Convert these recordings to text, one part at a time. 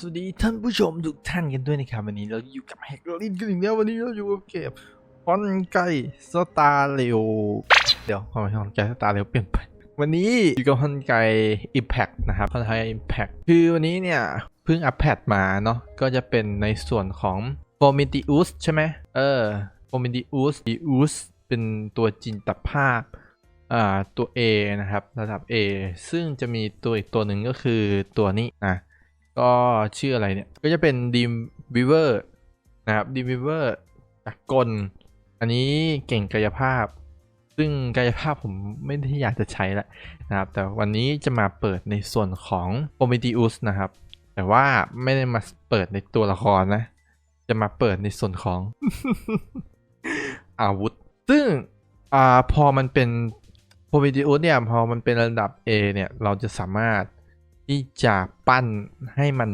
สวัสดีท่านผู้ชมทุกท่านกันด้วยนะครับวันนี้เราอยู่กับแฮกเลินกันอีกแล้ววันนี้เราอยู่กับเกมฮอนไกสตาร์เรวเดี๋ยวทำไมฮอนไกสตาร์เรวเปลี่ยนไป วันนี้อยู่กับฮอนไกอิมแพคนะครับฮอนไกอิมแพคคือวันนี้เนี่ยเพิ่งอัปเดตมาเนาะก็จะเป็นในส่วนของโฟมิติอุสใช่ไหมเออโฟมิติอุสดิอุสเป็นตัวจินตภาพอ่าตัว A นะครับระดับ A ซึ่งจะมีตัวอีกตัวหนึ่งก็คือตัวนี้นะ ก็ชื่ออะไรเนี่ย ก็จะเป็น Dim Weaver นะครับ Dim Weaver จากกล อันนี้เก่งกายภาพ ซึ่งกายภาพผมไม่ได้อยากจะใช้ละนะครับ แต่วันนี้จะมาเปิดในส่วนของ Prometheus นะครับ แต่ว่าไม่ได้มาเปิดในตัวละครนะ จะมาเปิดในส่วนของอาวุธ ซึ่งอ่าพอมันเป็นโพวิดีโอเนี่ย พอมันเป็นระดับ A เนี่ย เราจะสามารถ ที่จะปั้นให้มัน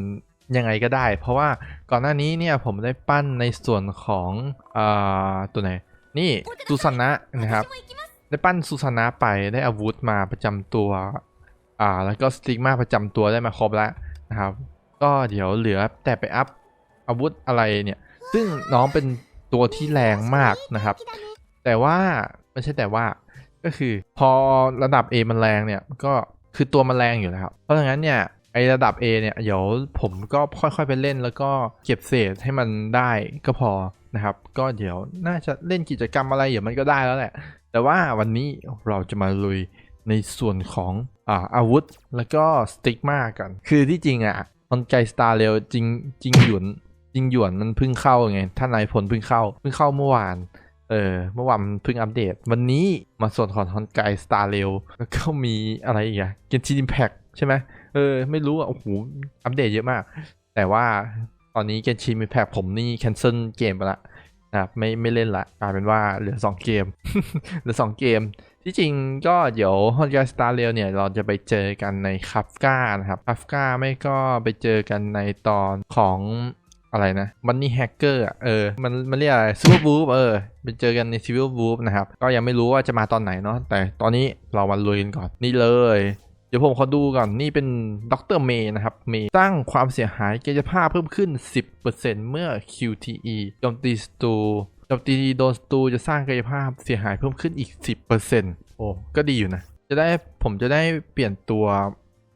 ยังไงก็ได้ เพราะว่าก่อนหน้านี้เนี่ยผมได้ปั้นในส่วนของอตัวไหน นี่ซูซานะนะครับ ได้ปั้นซูซานะไปได้อาวุธมาประจำตัวอ่าแล้วก็สติกมาประจำตัวได้มาครบแล้วนะครับ ก็เดี๋ยวเหลือแต่ไปอัพอาวุธอะไรเนี่ย ซึ่งน้องเป็นตัวที่แรงมากนะครับ แต่ว่าไม่ใช่แต่ว่าก็คือพอระดับ A มันแรงเนี่ยก็ คือตัวมันแรงอยู่แล้วเพราะฉะนั้นเนี่ยไอระดับ A เนี่ยเดี๋ยวผมก็ค่อยๆไปเล่นแล้วก็เก็บเศษให้มันได้ก็พอนะครับ ก็เดี๋ยวน่าจะเล่นกิจกรรมอะไรเดี๋ยวมันก็ได้แล้วแหละ แต่ว่าวันนี้เราจะมาลุยในส่วนของอาอาวุธแล้วก็สติ๊กมากัน คือที่จริงอะมันไกสตาร์เร็วจริงจริงหยวนจริงหยวนมันเพิ่งเข้าไงท่านนายพลเพิ่งเข้าเพิ่งเข้าเมื่อวาน เออเมื่อวานเพิ่งอัปเดต วันนี้มาส่วนของฮอนไกสตาร์เร็วแล้วก็มีอะไรอีกอะเกนชินอิมแพคใช่ไหมเออ ไม่รู้อะโอ้โหอัปเดตเยอะมาก แต่ว่าตอนนี้เกนชินอิมแพคผมนี่แคนเซิลเกมไปละนะครับไม่ไม่เล่นละกลายเป็นว่าเหลือ 2 เกม เหลือ 2 เกม ที่จริงก็เดี๋ยวฮอนไกสตาร์เร็วเนี่ย เราจะไปเจอกันในคัฟกานะครับคัฟก้าไม่ก็ไปเจอกันในตอนของ อะไรนะมันนี่แฮกเกอร์เออมันมันเรียกอะไรซิวบูฟเออไปเจอกันในซิวบูฟนะครับ ก็ยังไม่รู้ว่าจะมาตอนไหนเนาะแต่ตอนนี้เรามาลุยกันก่อน นี่เลย เดี๋ยวผมขอดูก่อน นี่เป็นด็อกเตอร์เมย์นะครับ เมย์สร้างความเสียหายกายภาพเพิ่มขึ้น 10%เมื่อ QTE โจมตีสตูโจมตีโดนสตูจะสร้างกายภาพเสียหายเพิ่มขึ้นอีก 10%โอ้ก็ดีอยู่นะ จะได้ผมจะได้เปลี่ยนตัว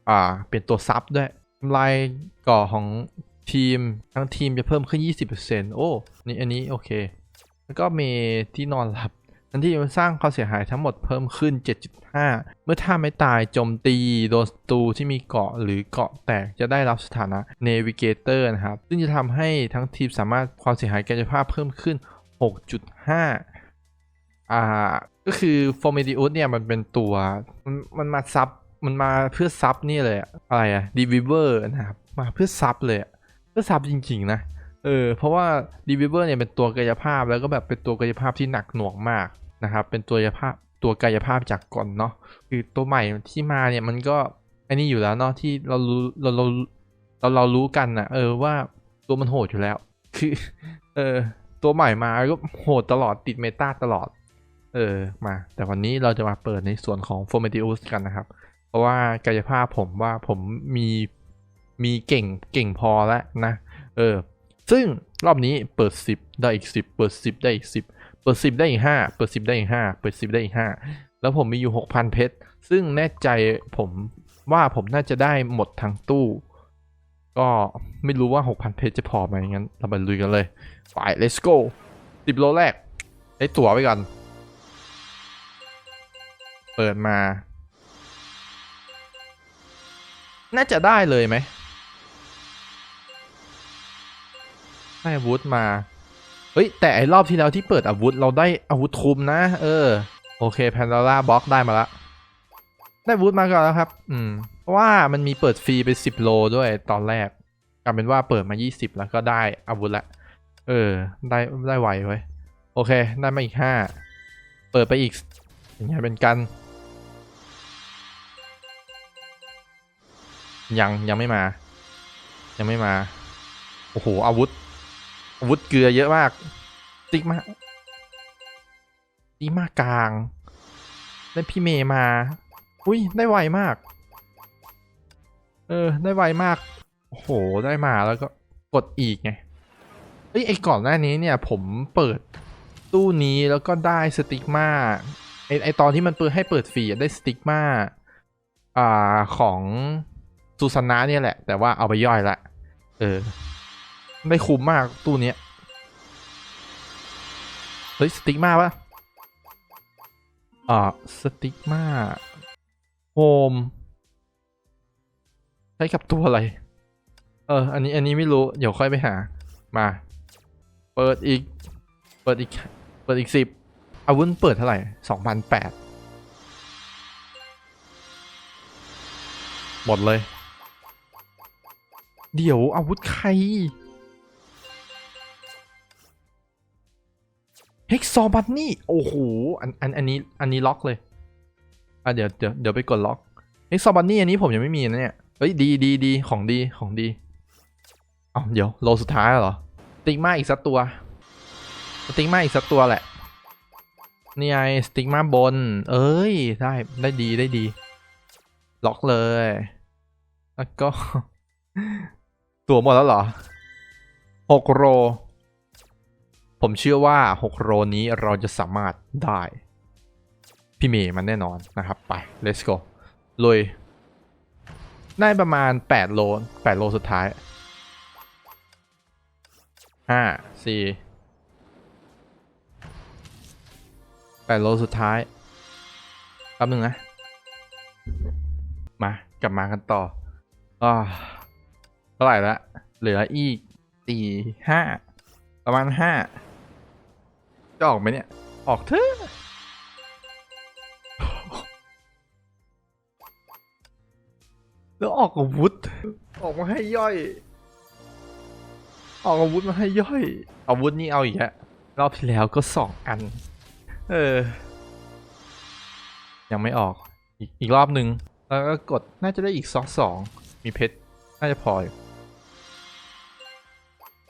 อ่า เปลี่ยนตัวซับด้วยทำลายก่อของ ทีมทั้งทีมจะเพิ่มขึ้น 20%โอ้ นี่อันนี้โอเค แล้วก็เมที่นอนหลับทันที่มันสร้างความเสียหายทั้งหมดเพิ่มขึ้น 7.5 เมื่อท่าไม่ตายโจมตีโดนศัตรูที่มีเกาะหรือเกาะแตกจะได้รับสถานะ Navigator นะครับ ซึ่งจะทำให้ทั้งทีมสามารถความเสียหายกายภาพเพิ่มขึ้น 6.5 อ่า ก็คือ f o r m e d i u s เนี่ยมันเป็นตัวมันมันมาซับ มันมาเพื่อซับนี่เลยอะอะไรอะ d e v i v e r นะครับ มาเพื่อซับเลยอะ เพื่อซับจริงๆนะ เออ เพราะว่า d e v i v e r เนี่ยเป็นตัวกายภาพแล้วก็แบบเป็นตัวกายภาพที่หนักหน่วงมากนะครับ เป็นตัวกายภาพตัวกายภาพจากก่อนเนาะ คือตัวใหม่ที่มาเนี่ยมันก็อันนี้อยู่แล้วเนาะที่เรารู้เราเราเราเรารู้กันนะเออว่าตัวมันโหดอยู่แล้ว คือ เออ ตัวใหม่มาก็โหดตลอดติดเมตาตลอด เออ มา แต่วันนี้เราจะมาเปิดในส่วนของ f o r m a t i u s กันนะครับ เพราะว่ากายภาพผมว่าผมมี มีเก่งเก่งพอแล้วนะเออซึ่งรอบนี้เปิด 10 ได้อีก 10 เปิด 10 ได้อีก 10 เปิด 10 ได้อีก 5 เปิด 10 ได้อีก 5 เปิด 10 ได้อีก 5 แล้วผมมีอยู่ 6,000 เพชร ซึ่งแน่ใจผมว่าผมน่าจะได้หมดทั้งตู้ ก็ไม่รู้ว่า 6,000 เพชรจะพอไหมงั้น เราไปลุยกันเลยไป let's go 10 โลแรก ได้ตั๋วไว้ก่อน เปิดมา น่าจะได้เลยไหม ได้อาวุธมา เฮ้ย แต่ไอรอบที่แล้วที่เปิดอาวุธเราได้อาวุธคุมนะ เออ โอเคแพนด o ร่าบล็อกได้มาละ ได้อาวุธมาก่อนแล้วครับ อืม เพราะว่ามันมีเปิดฟรีไป10โลด้วยตอนแรกกลายเป็นว่าเปิดมา20แล้วก็ได้อาวุธละ เออ ได้ได้ไวเว้ย โอเค ได้มาอีก5เปิดไปอีก อย่างเงี้ยเป็นกัน ยังยังไม่มา ยังไม่มา โอ้โห อาวุธ อาวุธเกลือเยอะมากติ๊กมากติ๊กมากกลาง ได้พี่เมย์มา อุ้ยได้ไวมาก เออ ได้ไวมาก โอ้โห ได้มาแล้วก็กดอีกไง เอ้ยไอ้ก่อนหน้านี้เนี่ย ผมเปิดตู้นี้แล้วก็ได้สติกมาไอไอตอนที่มันเปิดให้เปิดฟรีได้สติกมาอ่าของซูซานะเนี่ยแหละ แต่ว่าเอาไปย่อยละ เออ ได้คุ้มมากตู้นี้เฮ้ยสติกมาปะอ่าสติกมาโฮมใช้กับตัวอะไร เออ อันนี้อันนี้ไม่รู้ เดี๋ยวค่อยไปหา มา เปิดอีก เปิดอีก เปิดอีกสิบอาวุธเปิดเท่าไหร่สองพันแปดหมดเลย เดี๋ยวอาวุธใคร เฮกซอบัตนี่โอ้โหอันอันอันนี้อันนี้ล็อกเลยอะเดี๋ยวเดี๋ยวเดี๋ยวไปกดล็อกเฮกซอบัตนี่อันนี้ผมยังไม่มีนะเนี่ยเฮ้ยดีดีดีของดีของดีเอ้าเดี๋ยวโลสุดท้ายเหรอสติ๊กมาอีกสักตัวสติ๊กมาอีกสักตัวแหละนี่ไงสติ๊กมาบน เอ้ยได้ได้ดีได้ดี ล็อกเลย แล้วก็ ตัวหมดแล้วเหรอหกโร ผมเชื่อว่าหกโรนี้เราจะสามารถได้ พี่เมย์มันแน่นอนนะครับ ไป let's go ลุยได้ประมาณ 8 โล 8 โลสุดท้ายห้าสี่แปดโลสุดท้ายแป๊บหนึ่งนะ มากลับมากันต่ออ่าเท่าไหร่ละ เหลืออีกสี่ห้าประมาณห้า จะออกไหมเนี่ย ออกเถอะ แล้วออกอาวุธ ออกมาให้ย่อย ออกอาวุธมาให้ย่อย อาวุธนี่เอาอีกแล้วรอบที่แล้วก็สองอัน เออ ยังไม่ออก อีกอีกรอบหนึ่ง แล้วก็กดน่าจะได้อีกซอกสอง มีเพชร น่าจะพออยู่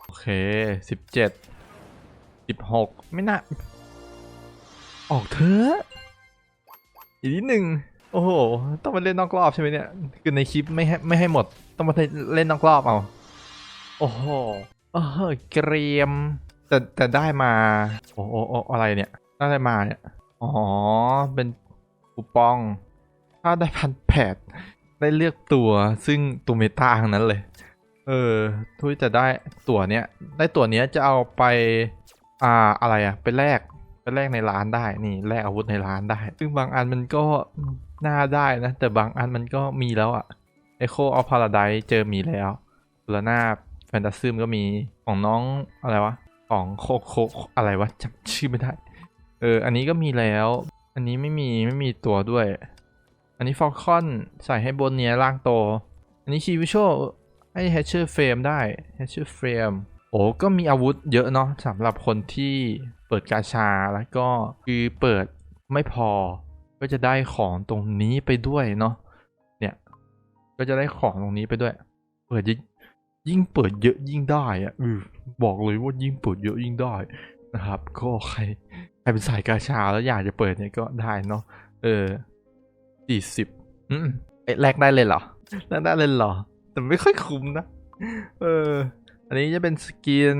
โอเคสิบเจ็ด สิบหกไม่น่า ออกเถอะอีกนิดหนึ่งโอ้โห ต้องมาเล่นนอกรอบใช่ไหมเนี่ย คือในคลิปไม่ให้ไม่ให้หมด ต้องมาเล่นนอกรอบเอา โอ้โหเออเกรียม แต่แต่ได้มา โอ้โอ้โอ้อะไรเนี่ย ได้มาเนี่ย อ๋อ เป็นคูปอง ถ้าได้พันแปดได้เลือกตัวซึ่งตัวเมตาทั้งนั้นเลย เออทุยจะได้ตัวเนี้ย ได้ตัวเนี้ยจะเอาไป อ่าอะไรอะไปแลกไปแลกในร้านได้นี่แลกอาวุธในร้านได้ ซึ่งบางอันมันก็น่าได้นะ แต่บางอันมันก็มีแล้วอะ Echo of Paradise เจอมีแล้วแล้วหน้าแฟนตาซึมก็มีของน้องอะไรวะของโคโคอะไรวะจำชื่อไม่ได้ เออ อันนี้ก็มีแล้ว อันนี้ไม่มีไม่มีตัวด้วย อันนี้ฟอลคอนใส่ให้บนเนี้ยล่างโต อันนี้ชีวิชโชให้แฮชเชอร์เฟรมได้แฮชเชอร์เฟรม โอ้ก็มีอาวุธเยอะเนาะสำหรับคนที่เปิดกาชาแล้วก็คือเปิดไม่พอ ก็จะได้ของตรงนี้ไปด้วยเนาะเนี่ย ก็จะได้ของตรงนี้ไปด้วย เปิดยิ่งยิ่งเปิดเยอะยิ่งได้อะอือบอกเลยว่ายิ่งเปิดเยอะยิ่งได้นะครับ ก็ใครใครเป็นสายกาชาแล้วอยากจะเปิดเนี่ยก็ได้เนาะเออสี่สิบอืมเอ๊ะแลกได้เลยเหรอแลกได้เลยเหรอ แต่ไม่ค่อยคุ้มนะเออ อันนี้จะเป็นสกิน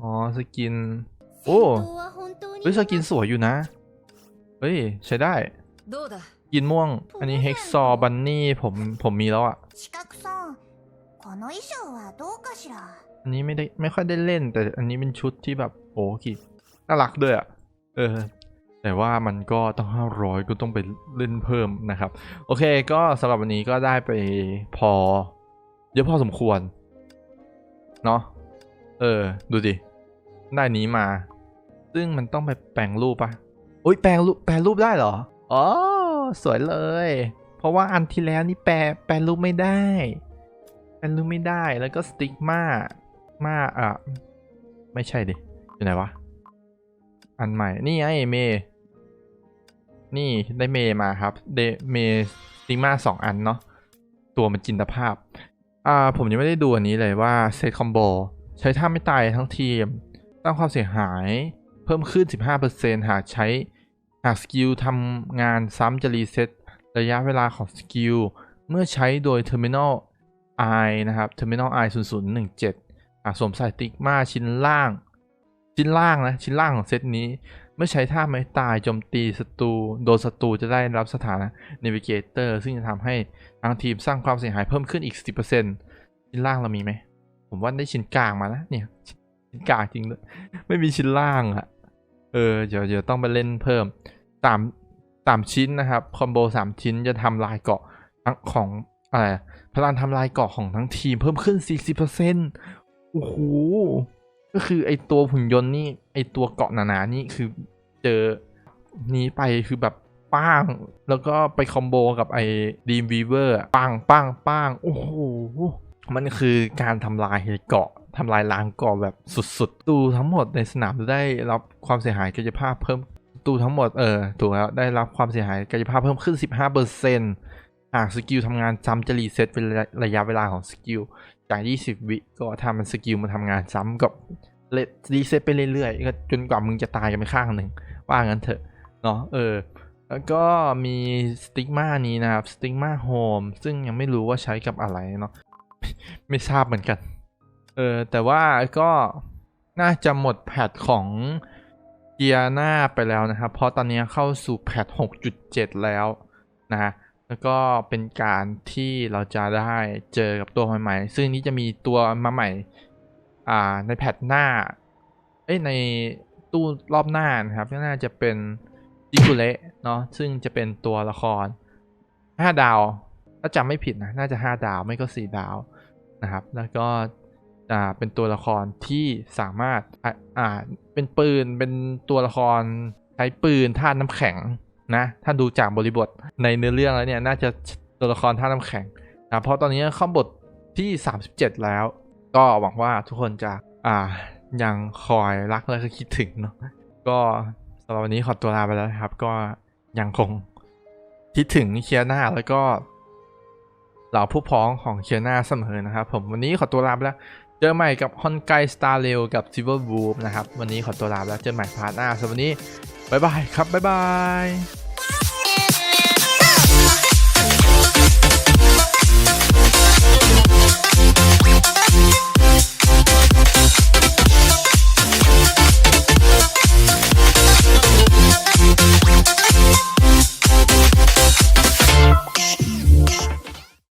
อ๋อ สกิน โอ้เฮ้ยสกินสวยอยู่นะ เฮ้ย ใช้ได้ กินม่วง อันนี้เฮกซอบันนี่ผมผมมีแล้วอะอันนี้ไม่ได้ไม่ค่อยได้เล่น แต่อันนี้เป็นชุดที่แบบโอ้กี่น่ารักด้วยอะเออ แต่ว่ามันก็ต้องห้าร้อยก็ต้องไปเล่นเพิ่มนะครับ โอเค ก็สำหรับวันนี้ก็ได้ไปพอ เยอะพอสมควร เนาะเออ ดูดิ ได้นี้มา ซึ่งมันต้องไปแปลงรูปปะอุ้ยแปลงรูปแปลงรูปได้เหรอ อ๋อ สวยเลย เพราะว่าอันที่แล้วนี่แปลแปลรูปไม่ได้ แปลรูปไม่ได้แล้วก็สติ๊กมามาอะ ไม่ใช่ดิ อยู่ไหนวะ อันใหม่ นี่ไงเม นี่ได้เมมาครับ เดเมสติ๊กมาสองอันเนาะ ตัวมันจินตภาพ อ่าผมยังไม่ได้ดูอันนี้เลยว่าเซตคอมโบใช้ท่าไม่ตายทั้งทีมสร้งความเสียหายเพิ่มขึ้น 15%หากใช้หากสกิลทำงานซ้ำจะรีเซ็ตระยะเวลาของสกิลเมื่อใช้โดย Terminal I นะครับ Terminal I 0017อะสวมใส่ติ๊กมาชิ้นล่าง ชิ้นล่างนะ ชิ้นล่างของเซตนี้ มื่อใช้ท่าไม้ตายโจมตีศัตรูโดนศัตรูจะได้รับสถานะ Navigator ซึ่งจะทำให้ทางทีมสร้างความเสียหายเพิ่มขึ้นอีก 10%ชิ้นล่างเรามีไหม ผมว่าได้ชิ้นกลางมานะเนี่ย ชิ้นกลางจริงด้วยไม่มีชิ้นล่างอะเออเดี๋ยวเดี๋ยวต้องไปเล่นเพิ่มสามสามชิ้นนะครับคอมโบสามชิ้นจะทำลายเกาะทั้งของอะไรพลังทำลายเกาะของทั้งทีมเพิ่มขึ้น 40%โอ้โห ก็คือไอตัวหุ่นยนต์นี่ไอตัวเกาะหนาๆนี่คือเจอนี้ไปคือแบบป้าง แล้วก็ไปคอมโบกับไอดีมวีเวอร์ปังปังปังโอ้โหมันคือการทำลายเกาะทำลายล้างเกาะแบบสุดๆตูทั้งหมดในสนามได้รับความเสียหายกายภาพเพิ่มตูทั้งหมดเออถูกแล้วได้รับความเสียหายกายภาพเพิ่มขึ้น 15%หากสกิลทำงานซ้ำจะรีเซ็ตเป็นระยะเวลาของสกิล จาก 20 วิก็ทำมันสกิลมาทำงานซ้ำกับรีเซ็ตไปเรื่อยๆก็จนกว่ามึงจะตายกันไปข้างหนึ่ง ว่างั้นเถอะเนาะเออ แล้วก็มีสติกมานี้นะครับสติกมาโฮมซึ่งยังไม่รู้ว่าใช้กับอะไรเนาะไม่ทราบเหมือนกัน เออ แต่ว่าก็น่าจะหมดแพทของเกียร์หน้าไปแล้วนะครับ เพราะตอนนี้เข้าสู่แพท6.7 แล้วนะฮะ แล้วก็เป็นการที่เราจะได้เจอกับตัวใหม่ๆ ซึ่งนี้จะมีตัวมาใหม่อ่าในแพทหน้า เอ้ยในตู้รอบหน้านะครับน่าจะเป็นจิกุเละเนาะซึ่งจะเป็นตัวละคร 5 ดาว ถ้าจำไม่ผิดนะน่าจะ 5 ดาวไม่ก็ 4 ดาวนะครับ แล้วก็อ่าเป็นตัวละครที่สามารถอ่าเป็นปืนเป็นตัวละครใช้ปืนท่าน้ำแข็ง นะถ้าดูจากบริบทในเนื้อเรื่องแล้วเนี่ยน่าจะตัวละครท่าน้ำแข็งนะเพราะตอนนี้เข้าบทที่ 37 แล้ว ก็หวังว่าทุกคนจะอ่ายังคอยรักและคิดถึงเนาะก็สำหรับวันนี้ขอตัวลาไปแล้วครับ ก็ยังคงคิดถึงเคียนาแล้วก็เหล่าผู้พ้องของเคียนาเสมอนะครับ ผมวันนี้ขอตัวลาไปแล้วเจอใหม่กับฮอนไกสตาร์เรลกับซิ l เวอร์บูมนะครับ วันนี้ขอตัวลาไปแล้วเจอใหม่พาร์ทหน้าสำหรับวันนี้ บ๊ายบายครับ บ๊ายบาย